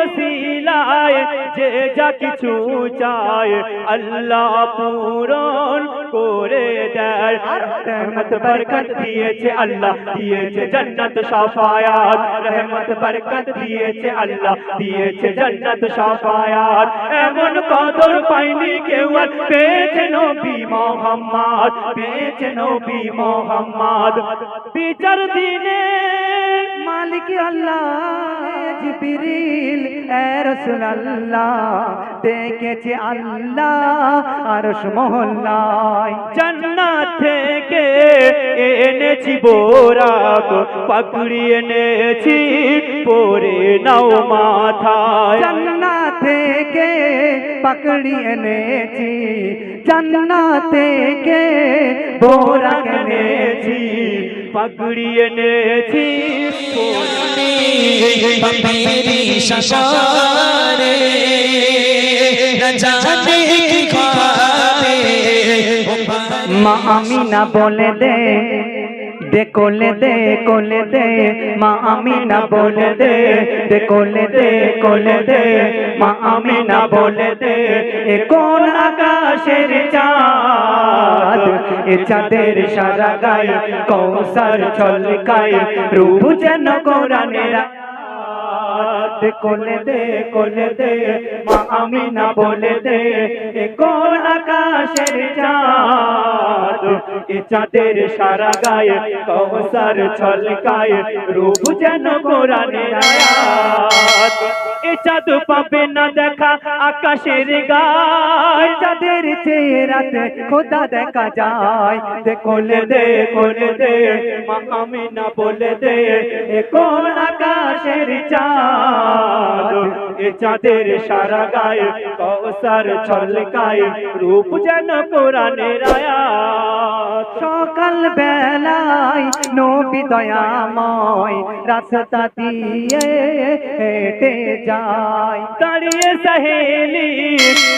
রসিলায় যে যা কিছু চায় আল্লাহ পূরণ করে দেয়। বরকত দিয়েছে আল্লাহ, দিয়েছে জান্নাত, সাফায়াত। রহমত, বরকত দিয়েছে আল্লাহ, দিয়েছে জান্নাত, সাফায়াত। এমন কদর পাইনি কেউ আর। পেয়েছে নবী মোহাম্মদ, পেয়েছে নবী মোহাম্মদ। বিচার দিনে মালিক আল্লাহ জিবরিল, এ রাসূল আল্লাহ ডেকেছে আল্লাহ আরশ মহল্লায়। জান্নাত থেকে এনেছি বোরাক পাকড়ি এনেছি, পরে নাও মাথায়। জান্নাত থেকে পাকড়ি এনেছি? জান্না থেকে বোরা এনেছি? পাকড়ি এনেছি। শশারে জানে কি খাবে মা আমিনা বলে দে দে কোলে দে কোলে দে, মা আমিনা বলে দে দে কোলে দে কোলে দে, মা আমিনা বলে দে, এ কোন আকাশের চাঁদ, এ চাঁদের সারা গায়ে কৌসার ছলকায়, রূপ যেন কোরআনের রাত কোলে দে কোলে দে। মা আমিনা বলে দে, এ কোন আকাশের চাঁদ? এ চাঁদের সারা গায়ে কৌসার ছলকায়, রূপ যেন কোরআনের আয়াত। এ চাঁদ পাবে না দেখা, আকাশের গায় চাঁদের চেহারাতে খোদা দেখা যায়। দে কোলে দে কোলে দে, মা আমিনা বলে দে, এ কোন আকাশের চাঁদ? এ চাঁদের সারা গায়ে কৌসার ছলকায়, রূপ যেন কোরআনের আয়াত। সকাল বেলায় নবী দয়াময়, রাস্তা দিয়ে হেঁটে যায়। দাঁড়িয়ে সহেলি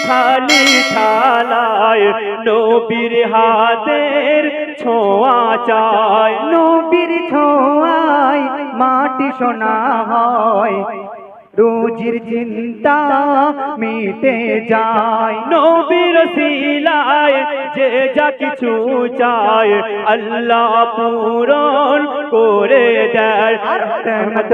খালি থালায় নবীর হাতের ছোঁয়া চায়। নবীর ছোঁয়ায় মাটি সোনা হয় রোজির চিন্তা মিটে যায়। নবীর সিলায় যে যা কিছু চায় আল্লাহ পূরণ করে দেয়।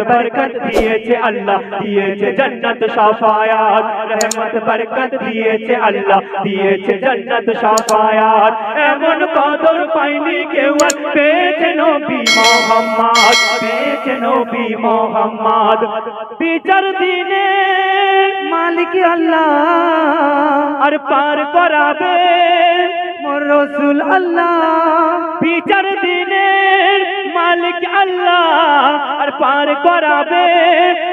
বরকত দিয়েছে আল্লাহ, দিয়েছে জান্নাত, সাফায়াত। রহমত, বরকত দিয়েছে আল্লাহ, দিয়েছে জান্নাত, সাফায়াত। এমন কদর পাইনি কেউ পেয়েছে নবী মোহাম্মদ, পেয়েছে নবী মোহাম্মদ। বিচার দিনে মালিক আল্লাহ আর পার করাবে। মোর রসুল আল্লাহ মালিক আল্লাহ, আর পার করাবে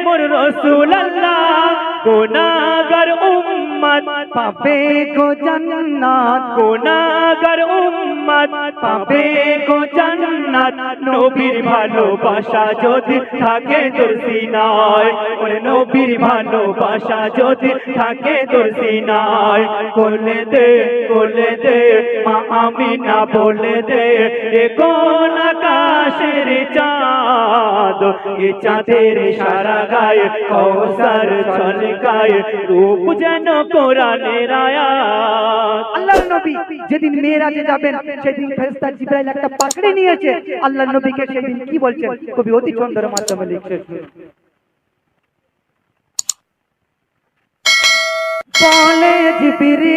মোর রসুল আল্লাহ। গুনাহগার উম্মত পাবে গো জান্নাত, গুনাহগার উম্মত পাবে গো জান্নাত। নবীর ভালোবাসা যদি থাকে তোর সিনায়, ওরে নবীর ভালোবাসা যদি থাকে তোর সিনায়। কোলে দে কোলে দে, মা আমিনা বলে দে কোন আকাশের চাঁদ, এ চাঁদের সারা গায়ে কৌসার ছলকায় রূপ যেন কোরআনের আয়াত। আল্লাহর নবী যেদিন মেয়েরাজে যাবেন, সেদিন ফেরেশতা জিব্রাইল একটা পাকড়ি নিয়েছে। আল্লাহর নবীকে সেদিন কি বলছেন? কবি অতি চন্দ্রের মাধ্যমে লিখছে বলে জিবরিল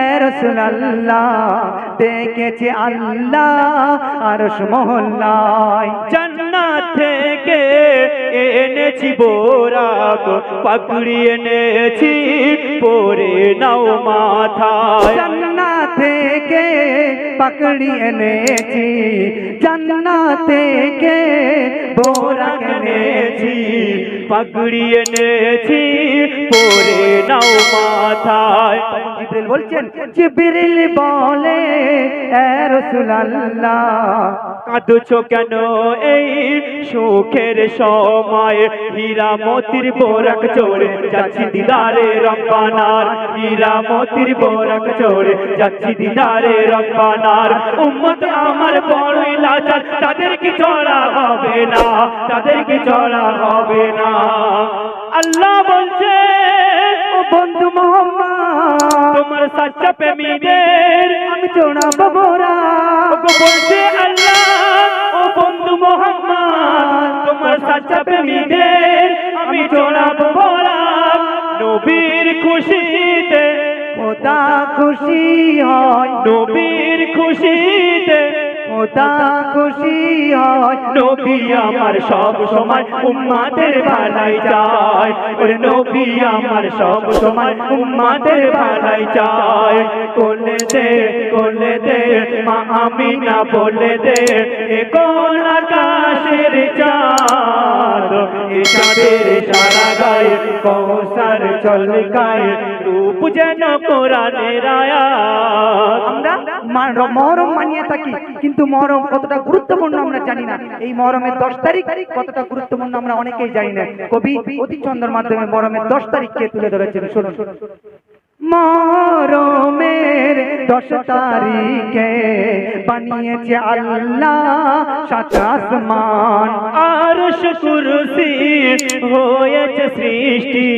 এ রাসূলুল্লাহ ডেকেছে আল্লাহ আরশ মহল্লায়। জান্নাত থেকে এনেছি বোরাক পাকড়ি এনেছি, পরে নাও মাথায়। জান্নাত থেকে পাকড়ি এনেছি, জান্নাত থেকে বোরা এনেছি। পাগড়ি এনেছি, পরে নাও মাথায়। জিব্রিল বলছেন জিব্রিল বলে, এ রাসূলুল্লাহ কেন এই সুখের সময় হীরা মতির বোরক চড়ে যাচ্ছি দিদারে রব্বানার। হীরা মতির বোরক চড়ে যাচ্ছি দিদারে রব্বানার। উম্মত আমার বড়ই লাচার, তাদের কি চড়া হবে না? তাদের কি চড়া হবে না? আল্লাহ বলছে, ও বন্ধু মোহাম্মদ তোমার সাচ্চা প্রেমীদের আমি চোড়াবো ওগো বলছে আল্লাহ ও বন্ধু মোহাম্মদ তোমার সাচ্চা প্রেমীদের আমি জোড়াবো বলা নবীর খুশিতে খোদা খুশি হয়। নবীর খুশিতে খোদা খুশি আমার সব সময় উম্মাদের ভালাই চায়। ওরে আমার সব সময় উম্মাদের দে, কোলে দে, মা আমিনা বলে দে, এ কোন আকাশের চাঁদ? সারা গায়ে কৌসার চলকায়, রূপ যেন কোরআনের আয়াত। আমরা মহরম মানিয়ে থাকি, কিন্তু মহরম কতটা গুরুত্বপূর্ণ আমরা জানি না। এই মহরমের দশ তারিখ কতটা গুরুত্বপূর্ণ আমরা অনেকেই জানি না। কবি অতি চন্দ্রের মাধ্যমে মরমের দশ তারিখকে তুলে ধরেছেন। শুনুন। মহরমের দশ তারিখে বানিয়েছে আল্লাহ সাত আসমান। আরশ কুরসি হয়েছে সৃষ্টি,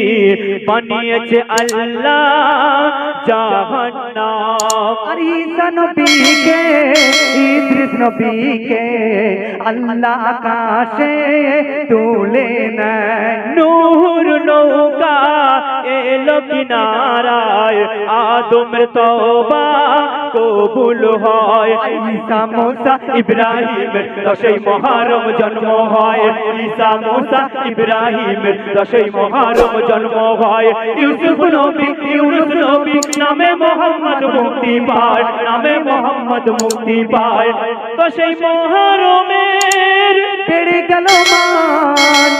বানিয়েছে আল্লাহ জাহান্নাম। আর আল্লাহ আকাশে তুলে নেয়। নৌকা এলো কিনারায় আদমের তওবা কবুল হয়। ঈসা মুসা, ইব্রাহিমের দশই মহারম জন্ম হয়। ঈসা মুসা, ইব্রাহিমের দশই মহারম জন্ম হয়। ইউসুফ নবী ইউনুস নবী নামে মোহাম্মদ মুক্তি পায়, নামে মোহাম্মদ মুক্তি পায়। দশই মহারমের বেড়ে গেল মান।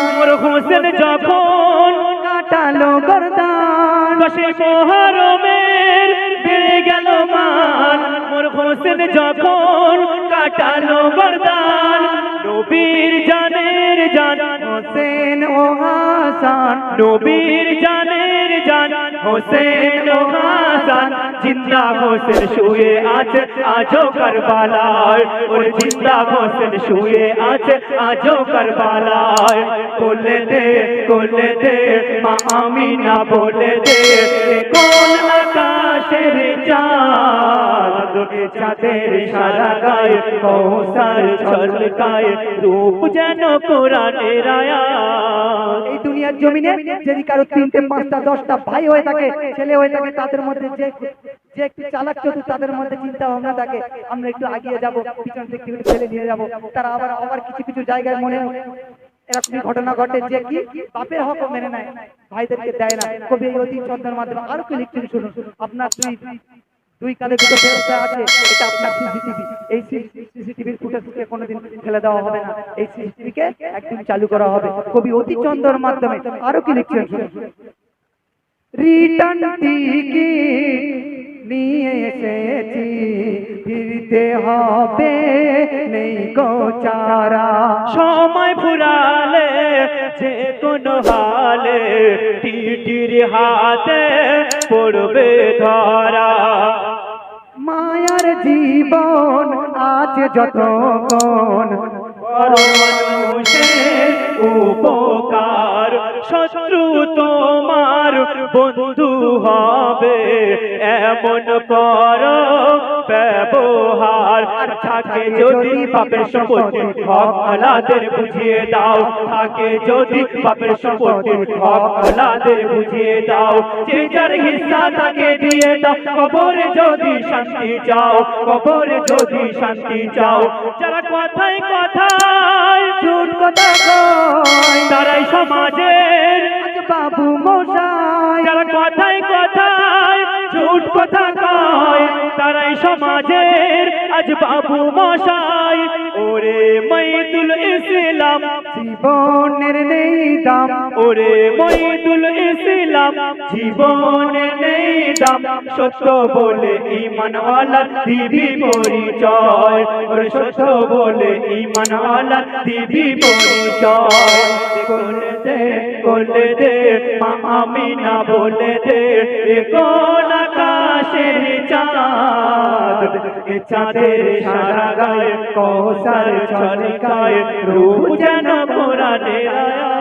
হোসেন যখন কাটালো গরদান দশই মহারমের বেড়ে গেল মান। মোর হোসেন যখন কাটালো বরদান, নবীর জানের জান। হোসেন ও হাসান, নবীর জানের জান, হোসেন ও হাসান, জিন্দা হোসেন শুয়ে আছে, আজও কারবালায়। ওর জিন্দা হোসেন শুয়ে আছে, আজও কারবালায়। কোলে দে কোলে দে, মা আমিনা বলে দে, এ কোন আকাশের চাঁদ? এ চাঁদের সারা গায়ে কৌসার ছলকায়, রূপ যেন কোরআনের আয়াত। এই দুনিয়ার জমিনে যদি কারও তিনটে, পাঁচটা, দশটা ভাই হয়ে থাকে, ছেলে হয়ে থাকে, তাদের মধ্যে যে যে একটু চালাক চতুর, তাদের মধ্যে চিন্তা ভাবনা থাকে, আমরা একটু আগিয়ে যাব, পিছন থেকে ঠেলে নিয়ে যাব। তারা আবার আবার কিছু কিছু জায়গায় মনে এরকমই ঘটনা ঘটে যে কি বাপের হক মেনে নেয়, ভাইদেরকে দেয় না। কবি অতি চন্দ্রের মাধ্যমে আরও কি লিখছেন শুনুন। আপনার দুই দুই কালে দুটো ব্যবস্থা আছে, এটা আপনার সিসিটিভি এই সিসিটিভির ফুটেজকে কোনোদিন ফেলে দেওয়া হবে না। এই সিসিটিভিকে একদিন চালু করা হবে। কবি অতি চন্দ্রের মাধ্যমে আরও কি লিখছেন? রিটার্ন টিকিট নিয়ে এসেছি, ফিরতে হবে নেই গো চারা। সময় ফুরালে যে কোনো হালে টিটির হাতে পড়বে ধরা। মায়ার জীবন আছে যতক্ষণ মানুষের উপকার শত্রু তোমার বন্ধু হবে। এমন কর ব্যবহার। থাকে যদি পাপের সম্পত্তি হক আলাদের বুঝিয়ে দাও। থাকে যদি পাপের সম্পত্তি হক আলাদের বুঝিয়ে দাও। যে যার হিস্সা তাকে দিয়ে দাও। কবরে যদি শান্তি চাও কবরে যদি শান্তি চাও। যারা কথায় কথায় ঝুট কথা কয় তারাই সমাজের বাবু মশাই। যারা কথায় কথায় সমাজের আজ বাবু মশাই ওরে মইদুল ইসলাম। জীবনের নেই দাম। ওরে মইদুল ইসলাম জীবনে নেই দাম। সত্য বলে ইমানওয়ালা দিদি পরিচয়। ওরে সত্য বলে ইমানওয়ালা দিদি পরিচয়। কোলে দে আমি দে মা বলে দে কোন আকাশের চাঁদ? এ চাঁদের সারা গায়ে কৌসার ছলকায়, রূপ যেন পুরানে আয়াত।